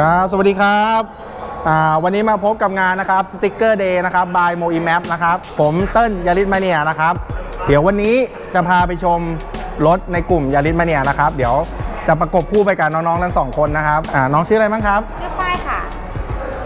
ครับสวัสดีครับอ่าวันนี้มาพบกับงานนะครับสติกเกอร์เดย์นะครับบายโมอีแมปนะครับผมเติ้ลยาริสมาเนียนะครับเดี๋ยววันนี้จะพาไปชมรถในกลุ่มยาริสมาเนียนะครับเดี๋ยวจะประกบคู่ไปกับน้องๆทั้งสองคนนะครับอ่าน้องชื่ออะไรบ้างครับชื่อฝ้ายค่ะ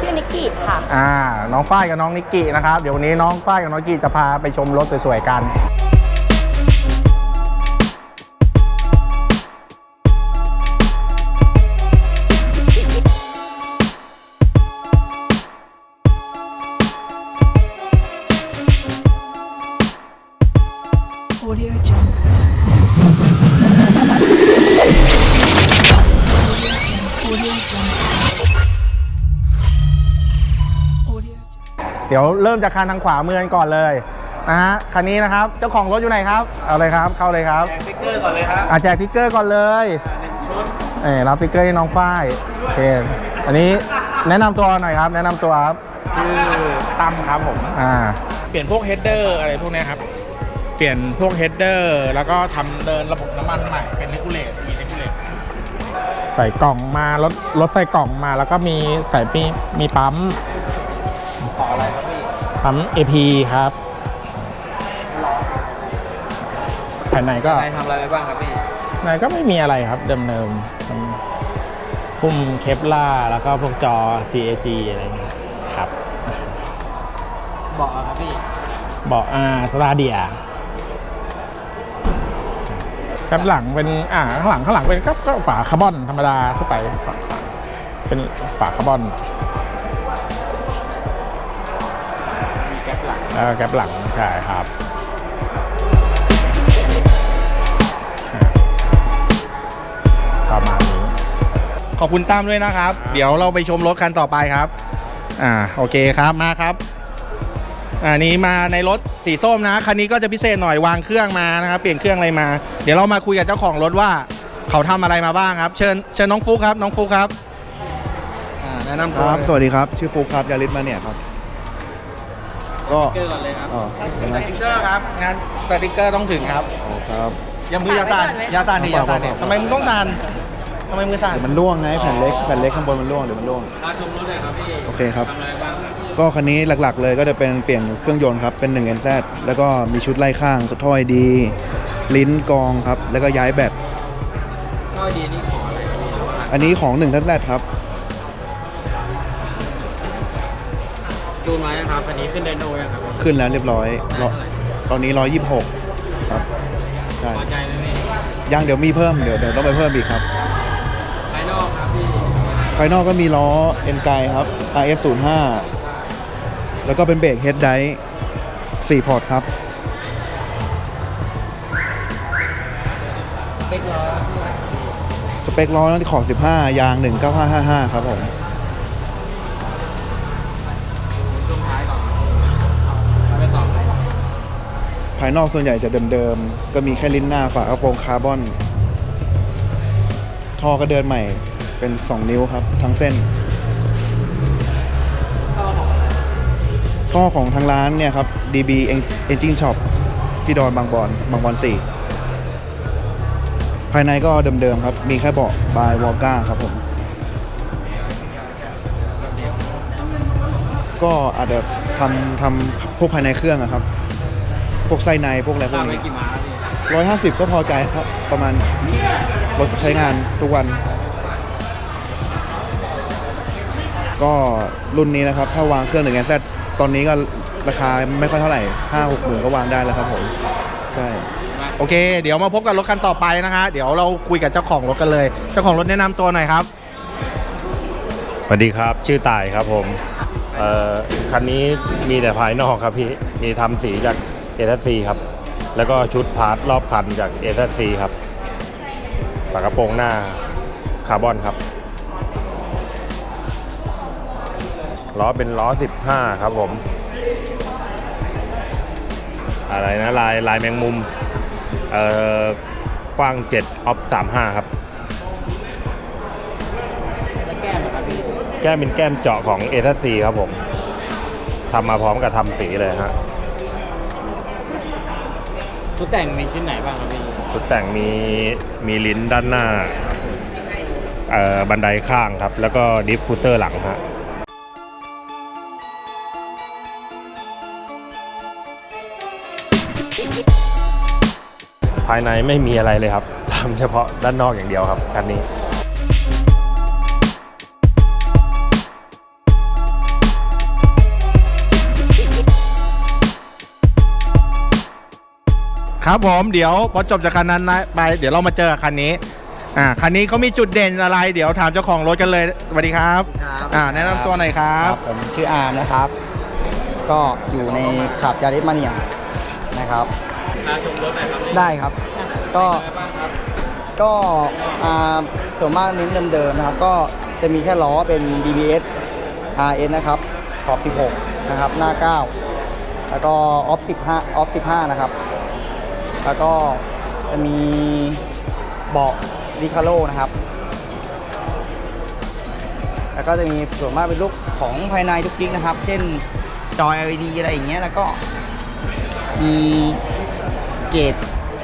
ชื่อนิกกี้ค่ะอ่าน้องฝ้ายกับน้องนิกกี้นะครับเดี๋ยววันนี้น้องฝ้ายกับน้องนิกกี้จะพาไปชมรถสวยๆกัน เดี๋ยวเริ่มจากคันทางขวามือกันก่อนเลยนะฮะคันนี้นะครับเจ้าของรถอยู่ไหนครับเอาเลยครับเข้าเลยครับสติ๊กเกอร์ก่อนเลยครับอาแจกทิกเกอร์ก่อนเลยหนึ่งชุดเอ้ยรับทิกเกอร์ให้น้องฝ้ายโอเคอันนี้แนะนำตัวหน่อยครับ แนะนำตัวครับชื่อตั้มครับผมอ่าเปลี่ยนพวกเฮดเดอร์อะไรพวกเนี้ยครับเปลี่ยนพวกเฮดเดอร์แล้วก็ทำเดินระบบน้ำมันใหม่เป็นเลกูเลตมีเลกูเลตใส่กล่องมารถรถใส่กล่องมาแล้วก็มีใส่ปีมีปั๊มต่ออะไรครับพี่ ปั๊ม AP ครับ ภายในก็นายทำอะไรไปบ้างครับพี่ภายในก็ไม่มีอะไรครับเดิมๆเป็นพุ่มเคปล่าแล้วก็พวกจอ CAG อะไรเงี้ยครับบอกครับพี่เบาะอ่าสตาเดียแคปหลังเป็นอ่าข้างหลังข้างหลังเป็นก็ก็ฝาคาร์บอนธรรมดาทั่วไปฝาฝาเป็นฝาคาร์บอน แก๊ปหลังแล้วก็แก๊ปหลังใช่ครับประมาณนี้ ขอบคุณตั้มด้วยนะครับ เดี๋ยวเราไปชมรถคันต่อไปครับ อ่าโอเคครับมาครับอันนี้มาในรถสีส้มนะคันนี้ก็จะพิเศษหน่อยวางเครื่องมานะครับเปลี่ยนเครื่องอะไรมา เดี๋ยวเรามาคุยกับเจ้าของรถว่าเขาทำอะไรมาบ้างครับ เชิญเชิญน้องฟุกครับ น้องฟุกครับอ่าแนะนำคตัวรับ สวัสดีครับ ชื่อฟุกครับยาริสมาเนี่ยครับ ก็เกอร์ก่อนเลยครับอ๋อสติ๊กเกอร์ครับงานสติ๊กเกอร์ต้องถึงครับอ๋อครับอยังมืออยาสั่นอยาสั่นดิอยาสั่นดิทำไมมึงต้องสั่นทำไมมือสั่นเดี๋ยวมันร่วงไงแผ่นเล็กแผ่นเล็กข้างบนมันร่วงเดี๋ยวมันร่วงราชมรถเลยครับพี่โอเคครับทำอะไรบ้างครับ ก็คันนี้หลักๆเลยก็จะเป็นเปลี่ยนเครื่องยนต์ครับเป็น1 NZ แล้วก็มีชุดไล่ข้างถ้อยดี ลิ้นกองครับ แล้วก็ย้ายแบตก็ดีนี่ขออะไรครับพี่หรือว่าอันนี้ของ1 NZ ครับ จูนมายังครับอันนี้ขึ้นไดโนยังครับพี่ขึ้นแล้วเรียบร้อยได้เท่าไหร่ตอนนี้126ครับใช่พอใจไหมพี่ยังเดี๋ยวมีเพิ่มเดี๋ยวเดี๋ยวต้องไปเพิ่มอีกครับภายนอกครับพี่ภายนอกก็มีล้อ N ไกครับ RS 05แล้วก็เป็นเบรก Head d i 4พอร์ตครับเป๊กล้อเท่าไหร่ครับพี่สเปคล้อนั่นขอบ15 ยาง 19555 ครับผมายนอกส่วนใหญ่จะเดิมๆ ก็มีแค่ลิ้นหน้าฝากระโปรงคาร์บอน ท่อก็เดินใหม่เป็น 2 นิ้วครับ ทั้งเส้น ท่อของทางร้านเนี่ยครับ DB Engine Shop ที่ดอนบางบอนบางบอน 4 ภายในก็เดิมๆครับ มีแค่เบาะบายวอลก้าครับผม ก็อาจจะทำทำพวกภายในเครื่องอะครับ พวกไส้ในพวกอะไรพวตากมไปนี้กี่ม้าครับพี่ร้อยห้าสิบก็พอใจครับ ประมาณรถใช้งานทุกวัน ก็รุ่นนี้นะครับ ถ้าวางเครื่องหนึ่งแซตอนนี้ก็ราคาไม่ค่อยเท่าไหร่ห้าหกหมื่นก็วางได้แล้วครับผมใช่โอเค เดี๋ยวมาพบกับรถคันต่อไปนะฮะเดี๋ยวเราคุยกับเจ้าของรถกันเลย เจ้าของรถแนะนำตัวหน่อยครับสวัสดีครับ ชื่อต่ายครับผมเอ่อคันนี้มีแต่ภายนอกครับพี่ มีทำสีจาก เอ s ซีครับ แล้วก็ชุดพาร์ทรอบคันจากเอ s ซีครับ ฝากระโปรงหน้าคาร์บอนครับ ล้อเป็นล้อ 15 ครับผม อะไรนะลายลายแมงมุม เอ่อกว้าง 7 ออฟ 35 ครับแล้วแก้มเหรอครับพี่แก้มเป็นแก้มเจาะของเอ s ซีครับผมทำมาพร้อมกับทำสีเลยฮะ ชุดแต่งมีชิ้นไหนบ้างครับพี่ชุดแต่งมีมีลิ้นด้านหน้าเอ่อบันไดข้างครับ แล้วก็ดิฟฟูเซอร์หลังฮะภายในไม่มีอะไรเลยครับทำเฉพาะด้านนอกอย่างเดียวครับคันนี้ ครับผมเดี๋ยวพอจบจากคันนั้นนะไปเดี๋ยวเรามาเจอกับคันนี้อ่าคันนี้เขามีจุดเด่นอะไร เดี๋ยวถามเจ้าของรถกันเลยสวัสดีครับครับอ่าแนะนำตัวหน่อยครับ ผมชื่ออาร์มนะครับ ก็อยู่ในขับยาริสมาเนียนะครับมาชมรถหน่อยครับได้ครับ ก็ก็อ่าส่วนมากเน้นเดิมๆนะครับ ก็จะมีแค่ล้อเป็น BBS RS นะครับ ขอบ 16 นะครับ หน้า 9 แล้วก็ออฟ 15 ออฟ 15 นะครับ แล้วก็จะมีเบาะดิคาโลนะครับ แล้วก็จะมีส่วนมากเป็นลูกของภายในทุกจิ๊กนะครับ เช่นจอ LED อะไรอย่างเงี้ย แล้วก็มีเกต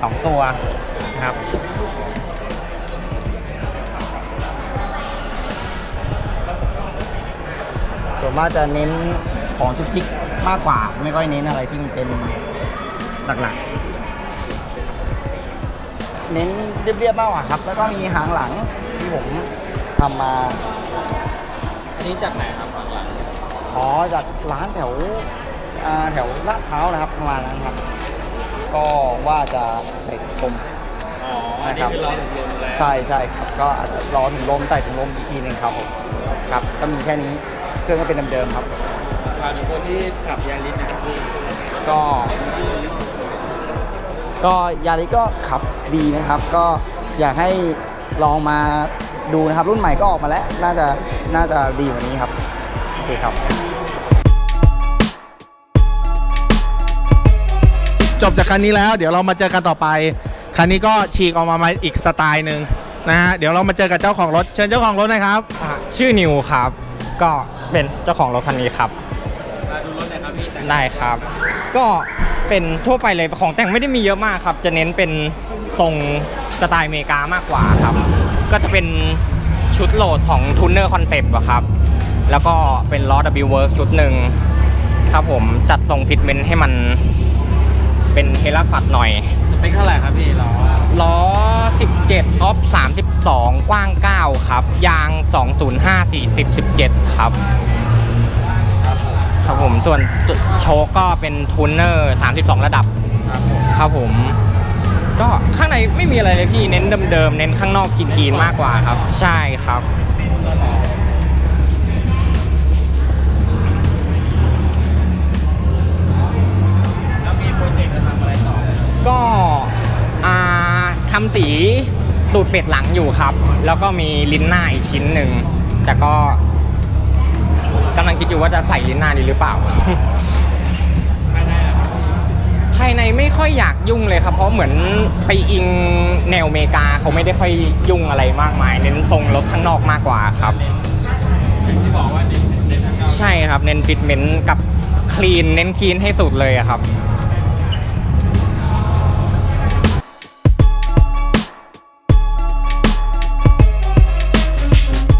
สองตัวนะครับส่วนมากจะเน้นของทุกจิกมากกว่า ไม่ค่อยเน้นอะไรที่มันเป็นหลักๆ เน้นเรียบๆมากกว่าครับ แล้วก็มีหางหลังที่ผมทำมาอันนี้จากไหนครับหลังอ๋อจากร้านแถวอ่าแถวลาดพร้าวนะครับประมาณนั้นครับ ก็ว่าจะใส่ถุงลมๆอ๋ออันนี้นะครับ คือล้อถึงลมแล้วใช่ใช่ครับก็อาจจะรอถุงลมใส่ถุงลมอีกทีหนึ่งครับผมครับก็มีแค่นี้เครื่องก็เป็นเดิมๆครับ ฝากถึงคนที่ขับยาริสนะครับพี่ก็ ก็ยาริสก็ขับ ดีนะครับ ก็อยากให้ลองมาดูนะครับ รุ่นใหม่ก็ออกมาแล้ว น่าจะน่าจะดีกว่านี้ครับ โอเคครับ จบจากคันนี้แล้วเดี๋ยวเรามาเจอกันต่อไป คันนี้ก็ฉีกออกมามาอีกสไตล์หนึ่งนะฮะเดี๋ยวเรามาเจอกับเจ้าของรถเชิญเจ้าของรถหน่อยครับ อ่าชื่อนิวครับ ก็เป็นเจ้าของรถคันนี้ครับมาดูรถหน่อยครับพี่แต่งได้ครับ ก็เป็นทั่วไปเลยของแต่งไม่ได้มีเยอะมากครับ จะเน้นเป็น ทรงสไตล์อเมริกามากกว่าครับ ก็จะเป็นชุดโหลดของทูนเนอร์คอนเซปต์ครับ แล้วก็เป็นล้อ W Work ชุดหนึ่งครับผมจัดทรงฟิตเมนต์ให้มันเป็นเฮล่าฟัดหน่อยสเปคเท่าไหร่ครับพี่ล้อล้อ 17ออฟ32 กว้าง 9 ครับ ยาง 205 40 17 ครับ ครับผมส่วนโชคก็เป็นทูนเนอร์ 32 ระดับ ครับผม ก็ข้างในไม่มีอะไรเลยพี่เน้นเดิมๆเน้นข้างนอกกินทีนๆมากกว่าครับ ใช่ครับแล้วมีโปรเจกต์จะทำอะไรต่อก็อ่าทำสีตูดเป็ดหลังอยู่ครับ แล้วก็มีลิ้นหน้าอีกชิ้นหนึ่งแต่ก็กำลังคิดอยู่ว่าจะใส่ลิ้นหน้าดีหรือเปล่า ภายในไม่ค่อยอยากยุ่งเลยครับ เพราะเหมือนไปอิงแนวอเมริกาเขาไม่ได้ค่อยยุ่งอะไรมากมาย เน้นทรงรถข้างนอกมากกว่าครับ ที่บอกว่าเน้นเน้นทางเก้าใช่ครับ เน้นฟิตเมนต์กับคลีนเน้นคลีนให้สุดเลยอะครับ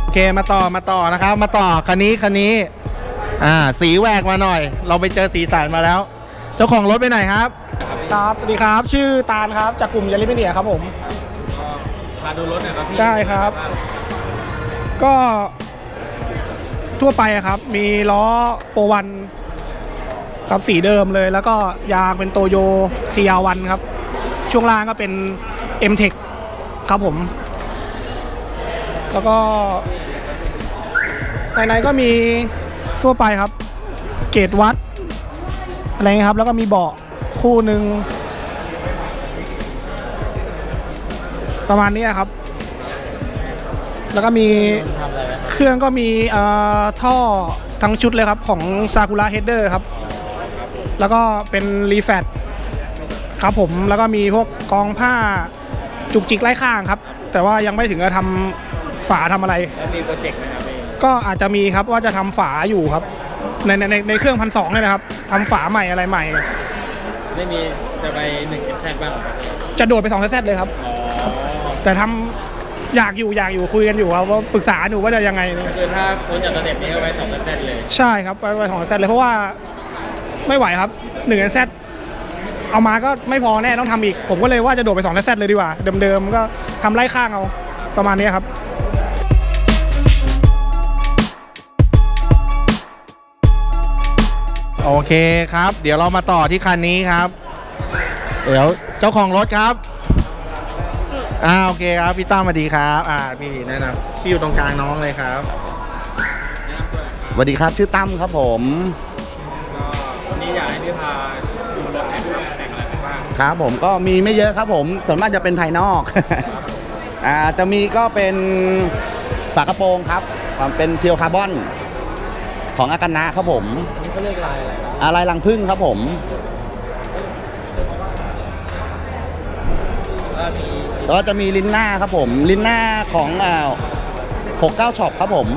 โอเคมาต่อมาต่อนะครับ มาต่อคันนี้คันนี้ อ่า สีแหวกมาหน่อย เราไปเจอสีสันมาแล้ว เจ้าของรถไปไหนครับ ครับสวัสดีครับ ชื่อตาลครับ จากกลุ่มยาริเมเนียครับผม พาดูรถหน่อยครับพี่ได้ครับ ก็ทั่วไปอะครับ มีล้อโปรวันครับสีเดิมเลย แล้วก็ยางเป็นโตโยทียาวันครับ ช่วงล่างก็เป็น m t e c h ครับผม แล้วก็ภายในก็มีทั่วไปครับ เกตวัด อะไรเงี้ยครับ แล้วก็มีเบาะคู่หนึ่งประมาณนี้ครับ แล้วก็มีเครื่องก็มีเอ่อท่อทั้งชุดเลยครับ ของซากุระเฮดเดอร์ครับ แล้วก็เป็นรีแฟตครับผมแล้วก็มีพวกกองผ้าจุกจิกไล่ข้างครับ แต่ว่ายังไม่ถึงกับทำฝาทำอะไร แล้วมีโปรเจกต์ไหมครับพี่ก็อาจจะมีครับว่าจะทำฝาอยู่ครับ ในในในในเครื่องพันสองเนี่ยนะครับทำฝาใหม่อะไรใหม่ ไม่มีจะไปหนึ่งแซดบ้างเหรอครับพี่จะโดดไป2องแซดเลยครับ อ๋อแต่ทำอยากอยู่อยากอยู่คุยกันอยู่ครับว่าปรึกษาอยู่ว่าจะยังไงคือถ้าพ้นจากสเต็ปนี้ก็ไปสองสเต็ปเลย ใช่ครับไปไปของแซดเลยเพราะว่าไม่ไหวครับหนึ่งแซดเอามาก็ไม่พอแน่ต้องทำอีก ผมก็เลยว่าจะโดดไปสองแซดเลยดีกว่า เดิมๆก็ทำไล่ข้างเอาประมาณนี้ครับ โอเคครับ เดี๋ยวเรามาต่อที่คันนี้ครับ เดี๋ยวเจ้าของรถครับอ่าโอเคครับพี่ตั้มสวัสดีครับอ่าพี่แนะนำพี่อยู่ตรงกลางน้องเลยครับสวัสดีครับชื่อตั้มครับผมวันนี้อยากให้พี่พาดูรถแต่งว่าแต่งอะไรไปบ้างครับผมก็มีไม่เยอะครับผมส่วนมากจะเป็นภายนอกอ่าจะมีก็เป็นฝากระโปรงครับอ่าเป็นเพียวคาร์บอน ของอากานะครับผมนี่เขาเรียกลายอะไรครับอะไรลังพึ่งครับผมก็มีแล้วก็จะมีลิ้นหน้าครับผม ลิ้นหน้าของอ่า69ช็อปครับผม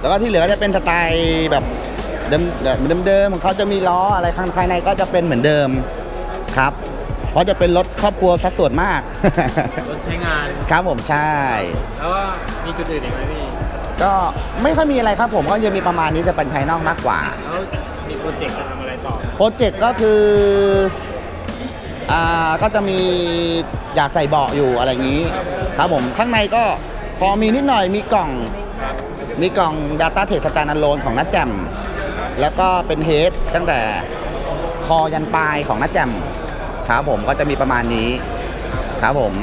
แล้วก็ที่เหลือจะเป็นสไตล์แบบเดิมเดิมๆของเขาจะมีล้ออะไรข้างภายในก็จะเป็นเหมือนเดิมครับ เพราะจะเป็นรถครอบครัวสัดส่วนมาก รถใช้งาน ครับผมใช่ แล้วก็มีจุดอื่นอีกไหมพี่ ก็ไม่ค่อยมีอะไรครับผมก็จะมีประมาณนี้จะเป็นภายนอกมากกว่า แล้วมีโปรเจกต์จะทำอะไรต่อ โปรเจกต์ก็คืออ่าก็จะมีอยากใส่เบาะอยู่อะไรอย่างนี้ ครับผมข้างในก็พอมีนิดหน่อยมีกล่อง มีกล่อง Data t e สแตน d ์ l o n e ของนัดแจมแล้วก็เป็นเฮดตั้งแต่คอยันปลายของนัดแจม ครับผมก็จะมีประมาณนี้ ครับผม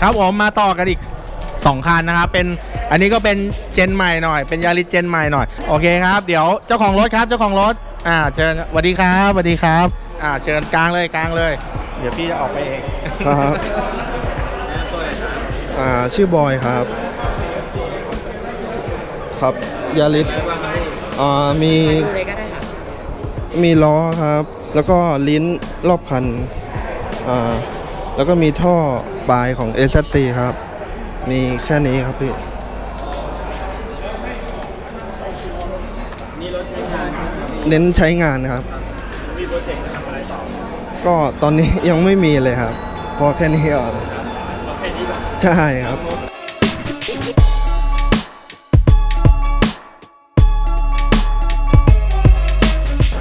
ครับผมมาต่อกันอีก 2คันนะครับเป็นอันนี้ก็เป็นเจนใหม่หน่อย เป็นยาริสเจนใหม่หน่อยโอเคครับเดี๋ยวเจ้าของรถครับเจ้าของรถอ่าเชิญสวัสดีครับสวัสดีครับอ่าเชิญกลางเลยกลางเลย เดี๋ยวพี่จะออกไปเองครับอ่าชื่อบอยครับ ครับ ยาริสอ่ามีมีล้อครับ แล้วก็ลิ้นรอบคันอ่าแล้วก็มีท่อปลายของ s อ c ครับ มีแค่นี้ครับพี่ นี่รถใช้งานใช่ไหมพี่เน้นใช้งานครับ มีโปรเจกต์จะทำอะไรต่อก็ตอนนี้ยังไม่มีเลยครับ พอแค่นี้ก่อนรถแค่นี้ก่อนใช่ครับโอ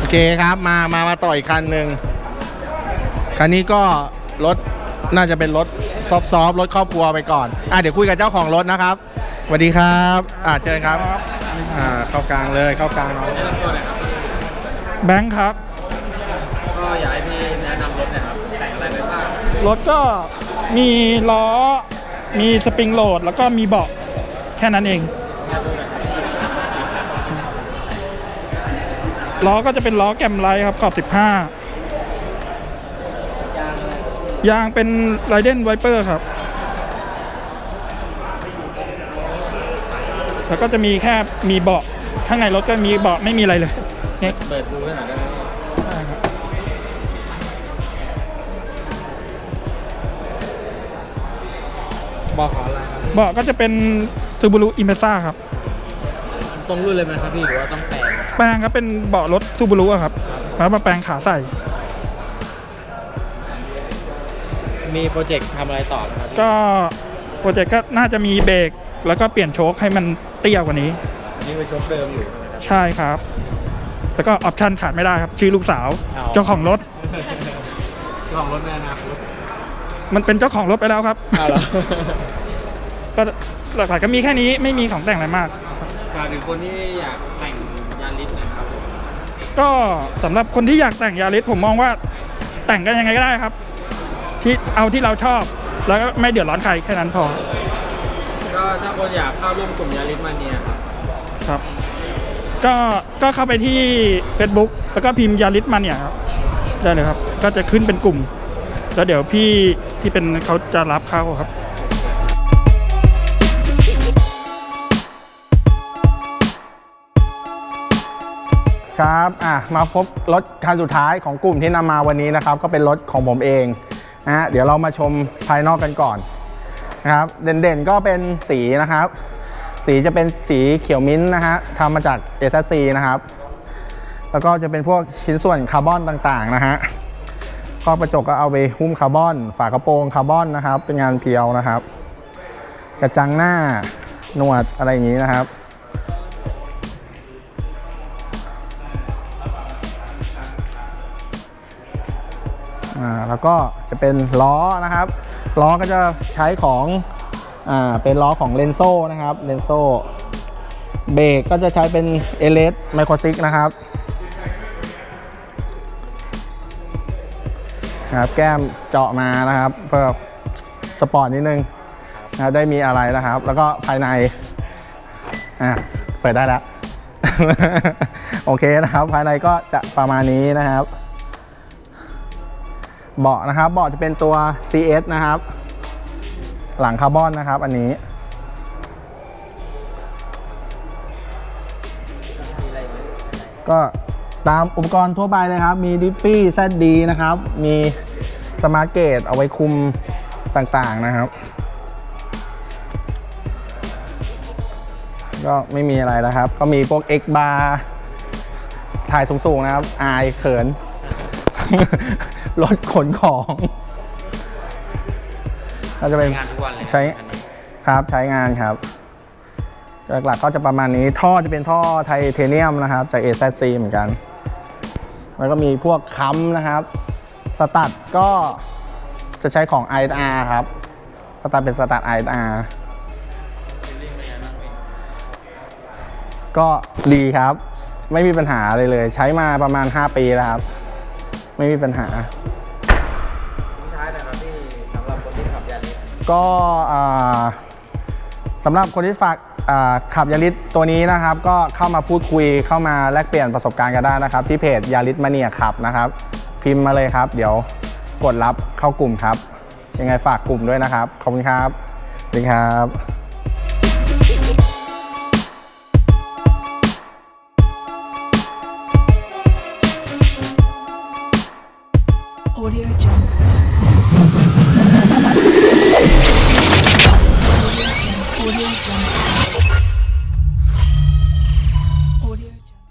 เคครับมา มามาต่ออีกคันหนึ่งคันนี้ก็รถน่าจะเป็นรถซอฟต์ๆรถครอบครัวไปก่อนอะเดี๋ยวคุยกับเจ้าของรถนะครับสวัสดีครับอ่าเชิญครับอ่าเข้ากลางเลยเข้ากลางเนาะแนะนำตัวหน่อยครับพี่แบงค์ครับ ก็อยากให้พี่แนะนำรถหน่อยครับแต่งอะไรไปบ้างรถก็มีล้อ มีสปริงโหลด แล้วก็มีเบาะแค่นั้นเอง ล้อก็จะเป็นล้อแกมไลท์ครับขอบ 15 ยางเป็นไรเดนไวเปอร์ครับ แล้วก็จะมีแค่มีเบาะข้างในรถก็มีเบาะไม่มีอะไรเลยเนี่ยเปิดดูให้หน่อยได้ไหมพี่บอกขออะไรครับเบาะก็จะเป็นซูบูรุอิมเพซ่าครับ ตรงรุ่นเลยไหมครับพี่หรือว่าต้องแปลง แปลงครับเป็นเบาะรถซูบูรุอะครับแล้วมาแปลงขาใส่ มีโปรเจกต์ทำอะไรต่อไหมครับพี่ก็โปรเจกต์ก็น่าจะมีเบรกแล้วก็เปลี่ยนโชคให้มันเตี้ยกว่านี้อันนี่คือชกเดิมอยู่ใช่ไหมครับใช่ครับ แล้วก็ออปชั่นขาดไม่ได้ครับ ชื่อลูกสาว เอา เจ้าของรถเจ้าของรถในอนาคตมันเป็นเจ้าของรถไปแล้วครับ อ้าวเหรอ ก็หลักๆก็มีแค่นี้ไม่มีของแต่งอะไรมาก ฝากถึงคนที่อยากแต่งยานลิสหน่อยครับผมก็สำหรับคนที่อยากแต่งยาริสผมมองว่าแต่งกันยังไงก็ได้ครับ ที่เอาที่เราชอบแล้วก็ไม่เดือดร้อนใครแค่นั้นพอก็ถ้าคนอยากเข้าร่วมกลุ่มยาลิสมาเนียครับครับ ก็ก็เข้าไปที่ Facebook แล้วก็พิมพ์ยาริสมาเนี่ยครับได้เลยครับ ก็จะขึ้นเป็นกลุ่ม แล้วเดี๋ยวพี่ที่เป็นเขาจะรับเข้าครับ ครับอะมาพบรถคันสุดท้ายของกลุ่มที่นำมาวันนี้นะครับ ก็เป็นรถของผมเองนะฮะเดี๋ยวเรามาชมภายนอกกันก่อนนะครับ เด่นๆก็เป็นสีนะครับ สีจะเป็นสีเขียวมิ้นท์นะฮะทำมาจาก s อ c นะครับ แล้วก็จะเป็นพวกชิ้นส่วนคาร์บอนต่างๆนะฮะก็กระจกก็เอาไปหุ้มคาร์บอน ฝากระโปรงคาร์บอนนะครับ เป็นงานเพียวนะครับ กระจังหน้าหนวดอะไรอย่างนี้นะครับ อ่าแล้วก็จะเป็นล้อนะครับล้อก็จะใช้ของอ่าเป็นล้อของเลนโซนะครับเลนโซเบรกก็จะใช้เป็นเอเลสไมโครซิกนะครับนะครับแก้มเจาะมานะครับ เพื่อสปอร์ตนิดนึงนะได้มีอะไรนะครับ แล้วก็ภายในอ่าเปิดได้แล้ว โอเคนะครับ ภายในก็จะประมาณนี้นะครับ เบาะนะครับเบาะจะเป็นตัว CS นะครับ หลังคาร์บอนนะครับ อันนี้ ก็ตามอุปกรณ์ทั่วไปเลยครับ มีดิฟฟี่ ZD นะครับ มีสมาร์เกตเอาไว้คุมต่างๆนะครับ ก็ไม่มีอะไรแล้วครับ ก็มีพวก X bar ถ่ายสูงๆนะครับ อายเขิน รถขนของ ก็จะเป็น งานทุกวันเลยใช้ครับใช้งานครับ หลักๆก็จะประมาณนี้ท่อจะเป็นท่อไทเทเนียมนะครับ จาก AZC เหมือนกัน แล้วก็มีพวกค้ำนะครับ สตัดก็จะใช้ของ IR ครับ สตัดเป็นสตัด IR ก็ดีครับ ไม่มีปัญหาเลยเลย ใช้มาประมาณ 5 ปีแล้วครับ ไม่มีปัญหาทิ้งท้ายหน่อยครับพี่สำหรับคนที่ขับยาริสก็อ่าสำหรับคนที่ฝากอ่าขับยาริสตัวนี้นะครับ ก็เข้ามาพูดคุยเข้ามาแลกเปลี่ยนประสบการณ์กันได้นะครับ ที่เพจยาริสมาเนียขับนะครับ พิมพ์มาเลยครับ เดี๋ยวกดรับเข้ากลุ่มครับ ยังไงฝากกลุ่มด้วยนะครับ ขอบคุณครับสวัสดีครับ